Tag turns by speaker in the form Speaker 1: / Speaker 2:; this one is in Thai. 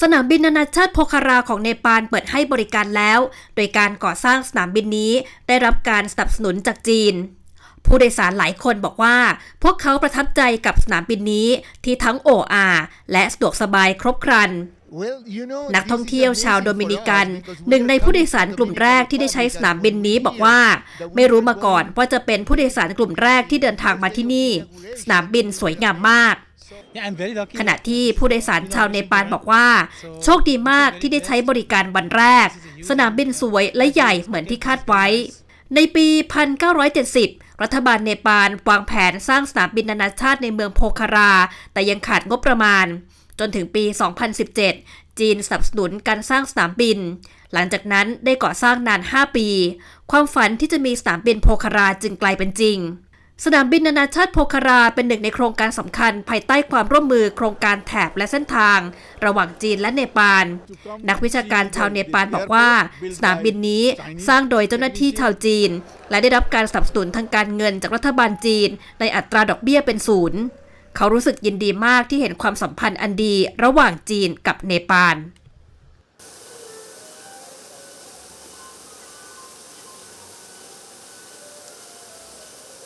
Speaker 1: สนามบินนานาชาติโพคาราของเนปาลเปิดให้บริการแล้ว โดยการก่อสร้างสนามบินนี้ได้รับการสนับสนุนจากจีน ผู้โดยสารหลายคนบอกว่า พวกเขาประทับใจกับสนามบินนี้ที่ทั้งโออาและสะดวกสบายครบครันนักท่องเที่ยวชาวโดมินิกัน หนึ่งในผู้โดยสารกลุ่มแรกที่ได้ใช้สนามบินนี้บอกว่า ไม่รู้มาก่อนว่าจะเป็นผู้โดยสารกลุ่มแรกที่เดินทางมาที่นี่ สนามบินสวยงามมาก ขณะที่ผู้โดยสารชาวเนปาลบอกว่า โชคดีมากที่ได้ใช้บริการวันแรก สนามบินสวยและใหญ่เหมือนที่คาดไว้ ในปี 1970 รัฐบาลเนปาลวางแผนสร้างสนามบินนานาชาติในเมืองโพคารา แต่ยังขาดงบประมาณ จนถึงปี 2017 จีนสนับสนุนการสร้างสนามบิน หลังจากนั้นได้ก่อสร้างนาน 5 ปี ความฝันที่จะมีสนามบินโพคาราจึงกลายเป็นจริง สนามบินนานาชาติโพคาราเป็นหนึ่งในโครงการสำคัญ ภายใต้ความร่วมมือโครงการแถบและเส้นทาง ระหว่างจีนและเนปาล นักวิชาการชาวเนปาลบอกว่า สนามบินนี้สร้างโดยเจ้าหน้าที่ชาวจีน และได้รับการสนับสนุนทางการเงินจากรัฐบาลจีน ในอัตราดอกเบี้ยเป็นศูนย์เขารู้สึกยินดีมากที่เห็นความสัมพันธ์อันดี ระหว่างจีนกับเนปาล